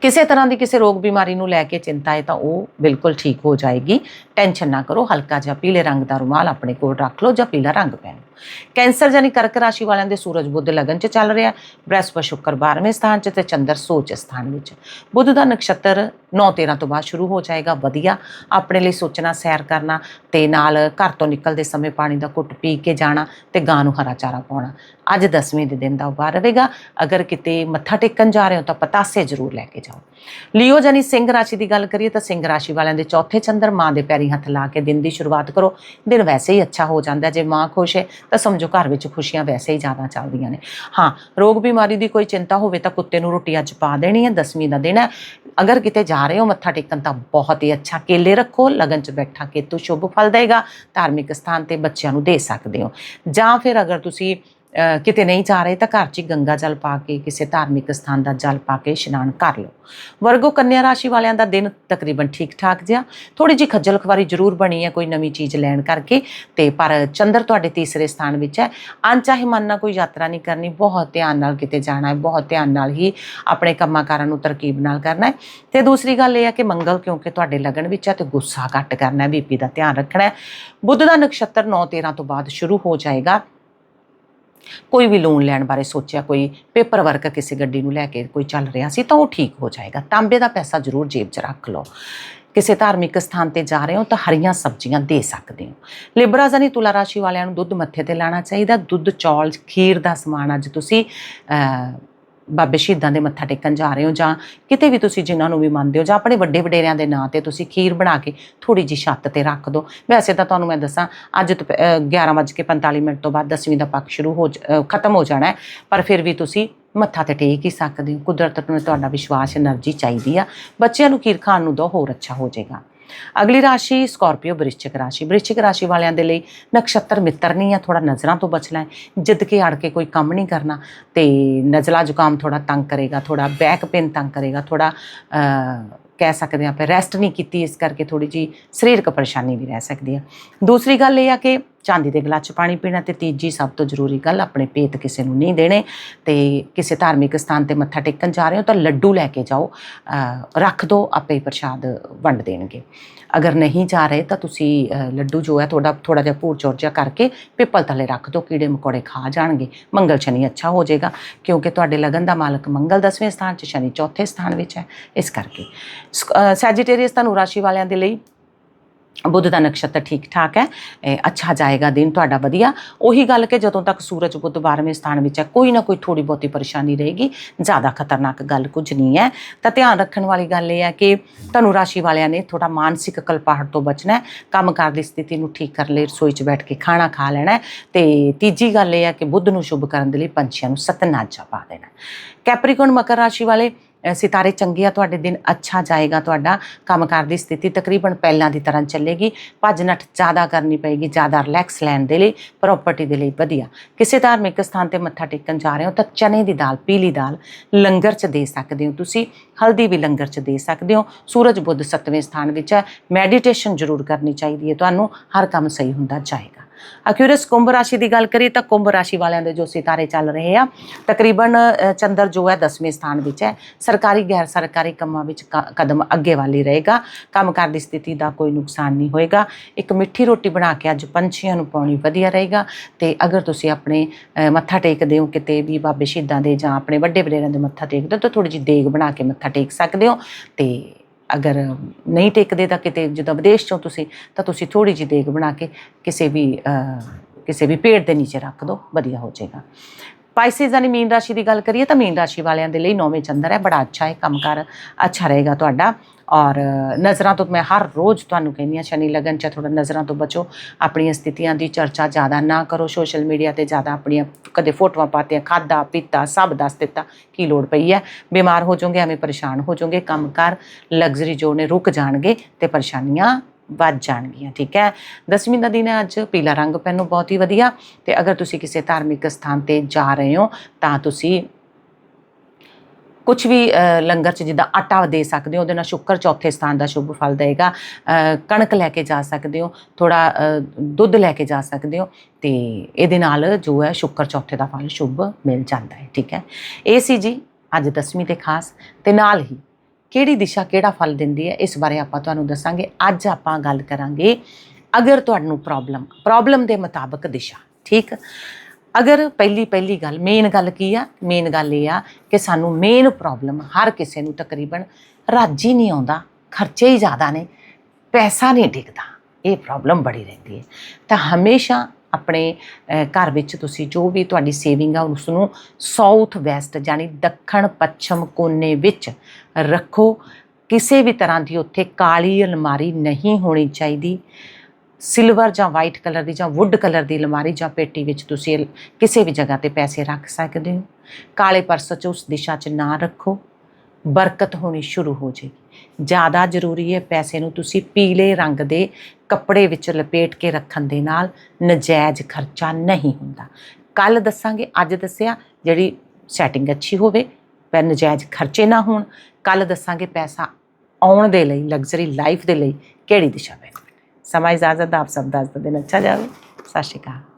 ਕਿਸੇ ਤਰ੍ਹਾਂ ਦੀ ਕਿਸੇ ਰੋਗ ਬਿਮਾਰੀ ਨੂੰ ਲੈ ਕੇ ਚਿੰਤਾ ਹੈ ਤਾਂ ਉਹ ਬਿਲਕੁਲ ਠੀਕ ਹੋ ਜਾਏਗੀ। ਟੈਨਸ਼ਨ ਨਾ ਕਰੋ, ਹਲਕਾ ਜਿਹਾ ਪੀਲੇ ਰੰਗ ਦਾ ਰੁਮਾਲ ਆਪਣੇ ਕੋਲ ਰੱਖ ਲਓ ਜਾਂ ਪੀਲਾ ਰੰਗ ਪਹਿਨੋ। ਕੈਂਸਰ ਜਾਨੀ ਕਰਕ ਰਾਸ਼ੀ ਵਾਲਿਆਂ ਦੇ ਸੂਰਜ ਬੁੱਧ ਲਗਨ 'ਚ ਚੱਲ ਰਿਹਾ। ਹੈ। ਬ੍ਰਹਸਪਤ ਸ਼ੁੱਕਰ 12ਵੇਂ ਸਥਾਨ 'ਚ ਤੇ ਚੰਦਰ ਸੋਚ ਸਥਾਨ ਵਿੱਚ। ਬੁੱਧ ਦਾ ਨਕਸ਼ਤਰ 9-13 ਤੋਂ ਬਾਅਦ ਸ਼ੁਰੂ ਹੋ ਜਾਏਗਾ। ਵਧੀਆ। ਆਪਣੇ ਲਈ ਸੋਚਣਾ, ਸੈਰ ਕਰਨਾ ਤੇ ਨਾਲ ਘਰ ਤੋਂ ਨਿਕਲਦੇ ਸਮੇਂ ਪਾਣੀ ਦਾ ਘੁੱਟ ਪੀ ਕੇ ਜਾਣਾ ਤੇ ਗਾਂ ਨੂੰ ਹਰਾ ਚਾਰਾ ਪਾਉਣਾ। ਅੱਜ 10ਵੇਂ ਦੇ ਦਿਨ ਦਾ ਉਭਾਰ ਰਹੇਗਾ। ਅਗਰ ਕਿਤੇ ਮੱਥਾ ਟੇਕਣ ਜਾ ਰਹੇ ਹੋ ਤਾਂ ਪਤਾਸੇ ਜ਼ਰੂਰ ਲੈ ਕੇ ਜਾਓ। ਲਿਓ ਜਾਨੀ ਸਿੰਘ ਰਾਸ਼ੀ ਦੀ ਗੱਲ ਕਰੀਏ ਤਾਂ ਸਿੰਘ ਰਾਸ਼ੀ ਵਾਲਿਆਂ ਦੇ ਚੌਥੇ ਚੰਦਰ ਮਾਂ ਦੇ ਪੈਰੀ ਹੱਥ ਲਾ ਕੇ ਦਿਨ ਦੀ ਸ਼ੁਰੂਆਤ ਕਰੋ। ਦਿਨ ਵੈਸੇ ਹੀ ਅੱਛਾ ਹੋ ਜਾਂਦਾ। ਜੇ ਮਾਂ ਖੁਸ਼ ਹੈ ਤਾਂ ਸਮਝੋ ਘਰ ਵਿੱਚ ਖੁਸ਼ੀਆਂ ਵੈਸੇ ਹੀ ਜ਼ਿਆਦਾ ਚੱਲਦੀਆਂ ਨੇ। ਹਾਂ, ਰੋਗ ਬਿਮਾਰੀ ਦੀ ਕੋਈ ਚਿੰਤਾ ਹੋਵੇ ਤਾਂ ਕੁੱਤੇ ਨੂੰ ਰੋਟੀ ਅੱਜ ਪਾ ਦੇਣੀ ਹੈ, ਦਸਵੀਂ ਦਾ ਦਿਨ ਹੈ। ਅਗਰ ਕਿਤੇ ਜਾ ਰਹੇ ਹੋ ਮੱਥਾ ਟੇਕਣ ਤਾਂ ਬਹੁਤ ਹੀ ਅੱਛਾ ਕੇਲੇ ਰੱਖੋ, ਲਗਨ 'ਚ ਬੈਠਾ ਕੇਤੂ ਸ਼ੁਭ ਫਲ ਦੇਗਾ, ਧਾਰਮਿਕ ਸਥਾਨ ਤੇ ਬੱਚਿਆਂ ਨੂੰ ਦੇ ਸਕਦੇ ਹੋ। ਜਾਂ ਫਿਰ ਅਗਰ ਤੁਸੀਂ ਕਿਤੇ ਨਹੀਂ ਜਾ ਰਹੇ ਤਾਂ ਘਰ 'ਚ ਹੀ ਗੰਗਾ ਜਲ ਪਾ ਕੇ, ਕਿਸੇ ਧਾਰਮਿਕ ਸਥਾਨ ਦਾ ਜਲ ਪਾ ਕੇ ਇਸ਼ਨਾਨ ਕਰ ਲਓ। ਵਰਗੋ ਕੰਨਿਆ ਰਾਸ਼ੀ ਵਾਲਿਆਂ ਦਾ ਦਿਨ ਤਕਰੀਬਨ ਠੀਕ ਠਾਕ ਜਿਹਾ। ਥੋੜੀ ਜਿਹੀ ਖੱਜਲ ਖਵਾਰੀ ਜ਼ਰੂਰ ਬਣੀ ਹੈ ਕੋਈ ਨਵੀਂ ਚੀਜ਼ ਲੈਣ ਕਰਕੇ। ਤੇ ਪਰ ਚੰਦਰ ਤੁਹਾਡੇ ਤੀਸਰੇ ਸਥਾਨ ਵਿੱਚ ਹੈ। ਅਣਚਾਹੇ ਮਨ ਨਾਲ ਕੋਈ ਯਾਤਰਾ ਨਹੀਂ ਕਰਨੀ, ਬਹੁਤ ਧਿਆਨ ਨਾਲ ਕਿਤੇ ਜਾਣਾ ਹੈ, ਬਹੁਤ ਧਿਆਨ ਨਾਲ ਹੀ ਆਪਣੇ ਕੰਮਾਂ ਕਾਰਾਂ ਨੂੰ ਤਰਕੀਬ ਨਾਲ ਕਰਨਾ ਹੈ। ਤੇ ਦੂਸਰੀ ਗੱਲ ਇਹ ਹੈ ਕਿ ਮੰਗਲ ਕਿਉਂਕਿ ਤੁਹਾਡੇ ਲਗਨ ਵਿੱਚ ਹੈ ਤੇ ਗੁੱਸਾ ਘੱਟ ਕਰਨਾ ਹੈ ਬੀਪੀ ਦਾ ਧਿਆਨ ਰੱਖਣਾ ਹੈ। ਬੁੱਧ ਦਾ ਨਕਸ਼ਤਰ 9 13 ਤੋਂ ਬਾਅਦ ਸ਼ੁਰੂ ਹੋ ਜਾਏਗਾ। ਕੋਈ ਵੀ ਲੋਨ ਲੈਣ ਬਾਰੇ ਸੋਚਿਆ, ਕੋਈ ਪੇਪਰ ਵਰਕ ਕਿਸੇ ਗੱਡੀ ਨੂੰ ਲੈ ਕੇ ਕੋਈ ਚੱਲ ਰਿਹਾ ਸੀ, ਤਾਂ ਉਹ ਠੀਕ ਹੋ ਜਾਏਗਾ। ਤਾਂਬੇ ਦਾ ਪੈਸਾ ਜ਼ਰੂਰ ਜੇਬ 'ਚ ਰੱਖ ਲਓ। ਕਿਸੇ ਧਾਰਮਿਕ ਸਥਾਨ ਤੇ ਜਾ ਰਹੇ ਹੋ ਤਾਂ ਹਰੀਆਂ ਸਬਜ਼ੀਆਂ ਦੇ ਸਕਦੇ ਹੋ। ਲਿਬਰਾ ਜਾਨੀ ਤੁਲਾ ਰਾਸ਼ੀ ਵਾਲਿਆਂ ਨੂੰ ਦੁੱਧ ਮੱਥੇ ਤੇ ਲਾਣਾ ਚਾਹੀਦਾ। ਦੁੱਧ, ਚੌਲ, ਖੀਰ ਦਾ ਸਮਾਨ ਅੱਜ ਤੁਸੀਂ ਬਾਬੇ ਸ਼ਹੀਦਾਂ ਦੇ ਮੱਥਾ ਟੇਕਣ ਜਾ ਰਹੇ ਹੋ ਜਾਂ ਕਿਤੇ ਵੀ ਤੁਸੀਂ ਜਿਨ੍ਹਾਂ ਨੂੰ ਵੀ ਮੰਨਦੇ ਹੋ ਜਾਂ ਆਪਣੇ ਵੱਡੇ ਵਡੇਰਿਆਂ ਦੇ ਨਾਂ ਤੇ ਤੁਸੀਂ ਖੀਰ ਬਣਾ ਕੇ ਥੋੜੀ ਜੀ ਛੱਤ ਤੇ ਰੱਖ ਦਿਓ। ਵੈਸੇ ਤਾਂ ਤੁਹਾਨੂੰ ਮੈਂ ਦੱਸਾਂ, ਅੱਜ 11:45 ਮਿੰਟ ਤੋਂ ਬਾਅਦ 10ਵੀਂ ਦਾ ਪੱਖ ਸ਼ੁਰੂ ਹੋ ਖਤਮ ਹੋ ਜਾਣਾ ਪਰ ਫਿਰ ਵੀ ਤੁਸੀਂ ਮੱਥਾ ਤੇ ਟੇਕ ਹੀ ਸਕਦੇ ਹੋ। ਕੁਦਰਤ ਨੂੰ ਤੁਹਾਡਾ ਵਿਸ਼ਵਾਸ, એનર્ਜੀ ਚਾਹੀਦੀ ਆ। ਬੱਚਿਆਂ ਨੂੰ ਖੀਰ ਖਾਣ ਨੂੰ ਦੋ ਹੋਰ ਅੱਛਾ ਹੋ ਜਾਏਗਾ। ਅਗਲੀ ਰਾਸ਼ੀ ਸਕਾਰਪੀਓ ਬ੍ਰਿਸ਼ਚਿਕ ਰਾਸ਼ੀ। ਬ੍ਰਿਸ਼ਚਿਕ ਰਾਸ਼ੀ ਵਾਲਿਆਂ ਦੇ ਲਈ ਨਕਸ਼ਤਰ ਮਿੱਤਰ ਨਹੀਂ ਆ ਥੋੜਾ ਨਜ਼ਰਾਂ ਤੋਂ ਬਚਣਾ ਹੈ। ਜਿੱਦ ਕੇ ਅੜ ਕੇ ਕੋਈ ਕੰਮ ਨਹੀਂ ਕਰਨਾ, ਤੇ ਨਜ਼ਲਾ ਜ਼ੁਕਾਮ ਥੋੜਾ ਤੰਗ ਕਰੇਗਾ ਥੋੜਾ ਬੈਕ ਪੇਨ ਤੰਗ ਕਰੇਗਾ ਥੋੜਾ ਕਹਿ ਸਕਦੇ ਹਾਂ ਆਪਾਂ ਰੈਸਟ ਨਹੀਂ ਕੀਤੀ, ਇਸ ਕਰਕੇ ਥੋੜੀ ਜੀ ਸਰੀਰਕ ਪਰੇਸ਼ਾਨੀ ਵੀ ਰਹਿ ਸਕਦੀ ਹੈ ਦੂਸਰੀ ਗੱਲ ਇਹ ਆ ਕਿ ਚਾਂਦੀ ਦੇ ਗਲਾਸ 'ਚ ਪਾਣੀ ਪੀਣਾ ਤੇ ਤੀਜੀ ਸਭ ਤੋਂ ਜ਼ਰੂਰੀ ਗੱਲ, ਆਪਣੇ ਪੇਤ ਕਿਸੇ ਨੂੰ ਨਹੀਂ ਦੇਣੇ ਤੇ ਕਿਸੇ ਧਾਰਮਿਕ ਸਥਾਨ ਤੇ ਮੱਥਾ ਟੇਕਣ ਜਾ ਰਹੇ ਹੋ ਤਾਂ ਲੱਡੂ ਲੈ ਕੇ ਜਾਓ ਰੱਖ ਦਿਓ ਆਪੇ ਪ੍ਰਸ਼ਾਦ ਵੰਡ ਦੇਣਗੇ। ਅਗਰ ਨਹੀਂ ਜਾ ਰਹੇ ਤਾਂ ਤੁਸੀਂ ਲੱਡੂ ਜੋ ਹੈ ਤੁਹਾਡਾ ਥੋੜਾ ਜਿਹਾ ਭੂਰ ਚੌਰ ਕਰਕੇ ਪਿੱਪਲ ਥੱਲੇ ਰੱਖ ਦਿਓ, ਕੀੜੇ ਮਕੌੜੇ ਖਾ ਜਾਣਗੇ। ਮੰਗਲ ਸ਼ਨੀ ਅੱਛਾ ਹੋ ਜਾਏਗਾ, ਕਿਉਂਕਿ ਤੁਹਾਡੇ ਲਗਨ ਦਾ ਮਾਲਕ ਮੰਗਲ 10ਵੇਂ ਸਥਾਨ 'ਚ ਸ਼ਨੀ ਚੌਥੇ ਸਥਾਨ ਵਿੱਚ ਹੈ। ਇਸ ਕਰਕੇ। ਸੈਜੀਟੇਰੀਅਸ ਤੁਹਾਨੂੰ ਰਾਸ਼ੀ ਵਾਲਿਆਂ ਦੇ ਲਈ ਬੁੱਧ ਦਾ ਨਕਸ਼ਤਰ ਠੀਕ ਠਾਕ ਹੈ ਅੱਛਾ ਜਾਏਗਾ ਦਿਨ ਤੁਹਾਡਾ ਵਧੀਆ। ਉਹੀ ਗੱਲ ਕਿ ਜਦੋਂ ਤੱਕ ਸੂਰਜ ਬੁੱਧ 12ਵੇਂ ਸਥਾਨ ਵਿੱਚ ਹੈ, ਕੋਈ ਨਾ ਕੋਈ ਥੋੜੀ ਬਹੁਤੀ ਪਰੇਸ਼ਾਨੀ ਰਹੇਗੀ, ਜ਼ਿਆਦਾ ਖਤਰਨਾਕ ਗੱਲ ਕੁਝ ਨਹੀਂ ਹੈ। ਤਾਂ ਧਿਆਨ ਰੱਖਣ ਵਾਲੀ ਗੱਲ ਇਹ ਹੈ ਕਿ ਤੁਹਾਨੂੰ ਰਾਸ਼ੀ ਵਾਲਿਆਂ ਨੇ ਥੋੜਾ ਮਾਨਸਿਕ ਕਲਪਾਹਟ ਤੋਂ ਬਚਣਾ ਹੈ ਕੰਮਕਾਰ ਦੀ ਸਥਿਤੀ ਨੂੰ ਠੀਕ ਕਰਨ ਲਈ ਰਸੋਈ 'ਚ ਬੈਠ ਕੇ ਖਾਣਾ ਖਾ ਲੈਣਾ ਹੈ। ਤੇ ਤੀਜੀ ਗੱਲ ਇਹ ਹੈ ਕਿ ਬੁੱਧ ਨੂੰ ਸ਼ੁਭ ਕਰਨ ਦੇ ਲਈ ਪੰਛੀਆਂ ਨੂੰ ਸਤਨਾਜਾ ਪਾ ਦੇਣਾ ਹੈ। ਮਕਰ ਰਾਸ਼ੀ ਵਾਲੇ ਸਿਤਾਰੇ ਚੰਗੇ ਆ ਤੁਹਾਡੇ ਦਿਨ ਅੱਛਾ ਜਾਏਗਾ, ਤੁਹਾਡਾ ਕੰਮਕਾਰ ਦੀ ਸਥਿਤੀ ਤਕਰੀਬਨ ਪਹਿਲਾਂ ਦੀ ਤਰ੍ਹਾਂ ਚੱਲੇਗੀ। ਭੱਜ ਨੱਠ ਜ਼ਿਆਦਾ ਕਰਨੀ ਪਏਗੀ, ਜ਼ਿਆਦਾ ਰਿਲੈਕਸ ਲੈਣ ਦੇ ਲਈ ਪ੍ਰਾਪਰਟੀ ਦੇ ਲਈ ਵਧੀਆ। ਕਿਸੇ ਧਾਰਮਿਕ ਸਥਾਨ ਤੇ ਮੱਥਾ ਟੇਕਣ ਜਾ ਰਹੇ ਹੋ ਤਾਂ ਚਨੇ ਦੀ ਦਾਲ, ਪੀਲੀ ਦਾਲ ਲੰਗਰ 'ਚ ਦੇ ਸਕਦੇ ਹੋ ਤੁਸੀਂ। ਹਲਦੀ ਵੀ ਲੰਗਰ 'ਚ ਦੇ ਸਕਦੇ ਹੋ। ਸੂਰਜ ਬੁੱਧ ਸੱਤਵੇਂ ਸਥਾਨ ਵਿੱਚ ਹੈ। ਮੈਡੀਟੇਸ਼ਨ ਜ਼ਰੂਰ ਕਰਨੀ ਚਾਹੀਦੀ ਹੈ। ਤੁਹਾਨੂੰ ਹਰ ਕੰਮ ਸਹੀ ਹੁੰਦਾ ਜਾਏਗਾ। ਅਕਿਊਰਸ ਕੁੰਭ ਰਾਸ਼ੀ ਦੀ ਗੱਲ ਕਰੀਏ ਤਾਂ ਕੁੰਭ ਰਾਸ਼ੀ ਵਾਲਿਆਂ ਦੇ ਜੋ ਸਿਤਾਰੇ ਚੱਲ ਰਹੇ ਆ, ਤਕਰੀਬਨ ਚੰਦਰ ਜੋ ਹੈ 10ਵੇਂ ਸਥਾਨ ਵਿੱਚ ਹੈ। ਸਰਕਾਰੀ, ਗੈਰ ਸਰਕਾਰੀ ਕੰਮਾਂ ਵਿੱਚ ਕ- ਕਦਮ ਅੱਗੇ ਵਾਲੀ ਰਹੇਗਾ। ਕੰਮਕਾਰ ਦੀ ਸਥਿਤੀ ਦਾ ਕੋਈ ਨੁਕਸਾਨ ਨਹੀਂ ਹੋਏਗਾ। ਇੱਕ ਮਿੱਠੀ ਰੋਟੀ ਬਣਾ ਕੇ ਅੱਜ ਪੰਛੀਆਂ ਨੂੰ ਪਾਉਣੀ ਵਧੀਆ ਰਹੇਗਾ ਤੇ ਅਗਰ ਤੁਸੀਂ ਆਪਣੇ ਮੱਥਾ ਟੇਕਦੇ ਹੋ ਕਿਤੇ ਵੀ ਬਾਬੇ ਸ਼ਹੀਦਾਂ ਦੇ ਜਾਂ ਆਪਣੇ ਵੱਡੇ ਵਡੇਰਿਆਂ ਦੇ ਮੱਥਾ ਟੇਕਦੇ ਹੋ ਤਾਂ ਥੋੜੀ ਜਿਹੀ ਦੇਗ ਬਣਾ ਕੇ ਮੱਥਾ ਟੇਕ ਸਕਦੇ ਹੋ ਤੇ ਅਗਰ ਨਹੀਂ ਟੇਕਦੇ ਤਾਂ ਕਿਤੇ ਜਦੋਂ ਵਿਦੇਸ਼ ਚੋਂ ਤੁਸੀਂ, ਤਾਂ ਤੁਸੀਂ ਥੋੜੀ ਜਿਹੀ ਦੇਗ ਬਣਾ ਕੇ ਕਿਸੇ ਵੀ ਕਿਸੇ ਵੀ ਪੇੜ ਦੇ ਨੀਚੇ ਰੱਖ ਦਿਓ ਵਧੀਆ ਹੋ ਜਾਏਗਾ। ਪਾਈਸਿਸ ਯਾਨੀ ਮੀਨ ਰਾਸ਼ੀ ਦੀ ਗੱਲ ਕਰੀਏ ਤਾਂ ਮੀਨ ਰਾਸ਼ੀ ਵਾਲਿਆਂ ਦੇ ਲਈ ਨੌਵੇਂ ਚੰਦਰ ਹੈ, ਬੜਾ ਅੱਛਾ ਹੈ ਕੰਮਕਾਰ ਅੱਛਾ ਰਹੇਗਾ ਤੁਹਾਡਾ। ਔਰ ਨਜ਼ਰਾਂ ਤੋਂ ਮੈਂ ਹਰ ਰੋਜ਼ ਤੁਹਾਨੂੰ ਕਹਿੰਦੀ ਹਾਂ, ਸ਼ਨੀ ਲਗਨ ਚ ਥੋੜਾ ਨਜ਼ਰਾਂ ਤੋਂ ਬਚੋ, ਆਪਣੀਆਂ ਸਥਿਤੀਆਂ ਦੀ ਚਰਚਾ ਜ਼ਿਆਦਾ ਨਾ ਕਰੋ ਸੋਸ਼ਲ ਮੀਡੀਆ ਤੇ ਜ਼ਿਆਦਾ ਆਪਣੀਆਂ ਕਦੇ ਫੋਟੋਆਂ ਪਾਤੀਆਂ ਖਾਦਾ ਪੀਤਾ, ਸਭ ਦੱਸ ਦਿੱਤਾ ਕੀ ਲੋੜ ਪਈ ਹੈ। ਬਿਮਾਰ ਹੋ ਜਾਓਗੇ, ਐਵੇਂ ਪਰੇਸ਼ਾਨ ਹੋ ਜਾਓਗੇ ਕੰਮਕਾਰ ਲਗਜ਼ਰੀ ਜੋ ਨੇ ਰੁਕ ਜਾਣਗੇ ਤੇ ਪਰੇਸ਼ਾਨੀਆਂ ਵੱਧ ਜਾਣਗੀਆਂ, ਠੀਕ ਹੈ। ਦਸਵੀਂ ਦਾ ਦਿਨ ਹੈ ਅੱਜ, ਪੀਲਾ ਰੰਗ ਪਹਿਨੋ, ਬਹੁਤ ਹੀ ਵਧੀਆ। ਤੇ ਅਗਰ ਤੁਸੀਂ ਕਿਸੇ ਧਾਰਮਿਕ ਸਥਾਨ ਤੇ ਜਾ ਰਹੇ ਹੋ, ਤਾਂ ਤੁਸੀਂ ਕੁਝ ਵੀ ਲੰਗਰ ਚ ਜਿੱਦਾਂ ਆਟਾ ਦੇ ਸਕਦੇ ਹੋ, ਉਹਦੇ ਨਾਲ ਸ਼ੁੱਕਰ ਚੌਥੇ ਸਥਾਨ ਦਾ ਸ਼ੁਭ ਫਲ ਦੇਗਾ। ਕਣਕ ਲੈ ਕੇ ਜਾ ਸਕਦੇ ਹੋ ਥੋੜਾ ਦੁੱਧ ਲੈ ਕੇ ਜਾ ਸਕਦੇ ਹੋ, ਤੇ ਇਹਦੇ ਨਾਲ ਜੋ ਹੈ ਸ਼ੁੱਕਰ ਚੌਥੇ ਦਾ ਫਲ ਸ਼ੁਭ ਮਿਲ ਜਾਂਦਾ ਹੈ, ਠੀਕ ਹੈ? ਇਹ ਸੀ ਜੀ ਅੱਜ ਦਸਵੀਂ ਤੇ ਖਾਸ, ਤੇ ਨਾਲ ਹੀ ਕਿਹੜੀ ਦਿਸ਼ਾ ਕਿਹੜਾ ਫਲ ਦਿੰਦੀ ਹੈ, ਇਸ ਬਾਰੇ ਆਪਾਂ ਤੁਹਾਨੂੰ ਦੱਸਾਂਗੇ। ਅੱਜ ਆਪਾਂ ਗੱਲ ਕਰਾਂਗੇ ਅਗਰ ਤੁਹਾਨੂੰ ਪ੍ਰੋਬਲਮ ਪ੍ਰੋਬਲਮ ਦੇ ਮੁਤਾਬਕ ਦਿਸ਼ਾ, ਠੀਕ? ਅਗਰ ਪਹਿਲੀ ਪਹਿਲੀ ਗੱਲ ਮੇਨ ਗੱਲ ਕੀ ਆ? ਮੇਨ ਗੱਲ ਇਹ ਆ ਕਿ ਸਾਨੂੰ ਮੇਨ ਪ੍ਰੋਬਲਮ ਹਰ ਕਿਸੇ ਨੂੰ ਤਕਰੀਬਨ ਰਾਜੀ ਨਹੀਂ ਆਉਂਦਾ, ਖਰਚੇ ਹੀ ਜ਼ਿਆਦਾ ਨੇ, ਪੈਸਾ ਨਹੀਂ ਟਿਕਦਾ ਇਹ ਪ੍ਰੋਬਲਮ ਬੜੀ ਰਹਿੰਦੀ ਹੈ। ਤਾਂ ਹਮੇਸ਼ਾ ਆਪਣੇ ਘਰ ਵਿੱਚ ਤੁਸੀਂ ਜੋ ਵੀ ਤੁਹਾਡੀ ਸੇਵਿੰਗ ਆ, ਉਸ ਨੂੰ ਸਾਊਥ ਵੈਸਟ ਯਾਨੀ ਦੱਖਣ ਪੱਛਮ ਕੋਨੇ ਵਿੱਚ ਰੱਖੋ। ਕਿਸੇ ਵੀ ਤਰ੍ਹਾਂ ਦੀ ਉੱਥੇ ਕਾਲੀ ਅਲਮਾਰੀ ਨਹੀਂ ਹੋਣੀ ਚਾਹੀਦੀ। ਸਿਲਵਰ ਜਾਂ ਵਾਈਟ ਕਲਰ ਦੀ ਜਾਂ ਵੁੱਡ ਕਲਰ ਦੀ ਅਲਮਾਰੀ ਜਾਂ ਪੇਟੀ ਵਿੱਚ ਤੁਸੀਂ ਕਿਸੇ ਵੀ ਜਗ੍ਹਾ ਤੇ ਪੈਸੇ ਰੱਖ ਸਕਦੇ ਹੋ। ਕਾਲੇ ਪਰਸ 'ਚ ਉਸ ਦਿਸ਼ਾ 'ਚ ਨਾ ਰੱਖੋ। ਬਰਕਤ ਹੋਣੀ ਸ਼ੁਰੂ ਹੋ ਜਾਏਗੀ ਜ਼ਿਆਦਾ ਜ਼ਰੂਰੀ ਹੈ ਪੈਸੇ ਨੂੰ ਤੁਸੀਂ ਪੀਲੇ ਰੰਗ ਦੇ ਕੱਪੜੇ ਵਿੱਚ ਲਪੇਟ ਕੇ ਰੱਖਣ ਦੇ ਨਾਲ ਨਜਾਇਜ਼ ਖਰਚਾ ਨਹੀਂ ਹੁੰਦਾ। ਕੱਲ ਦੱਸਾਂਗੇ, ਅੱਜ ਦੱਸਿਆ, ਜਿਹੜੀ ਸੈਟਿੰਗ ਅੱਛੀ ਹੋਵੇ, ਪਰ ਨਜਾਇਜ਼ ਖਰਚੇ ਨਾ ਹੋਣ। ਕੱਲ ਦੱਸਾਂਗੇ ਪੈਸਾ ਆਉਣ ਦੇ ਲਈ ਲਗਜ਼ਰੀ ਲਾਈਫ ਦੇ ਲਈ ਕਿਹੜੀ ਦਿਸ਼ਾ ਹੈ ਸਮਾਂ ਇਜਾਜ਼ਤ ਦਾ ਆਪ ਸਭ ਦਾ ਅੱਜ ਦਾ ਦਿਨ ਅੱਛਾ ਜਾਵੇ। ਸਤਿ ਸ਼੍ਰੀ ਅਕਾਲ।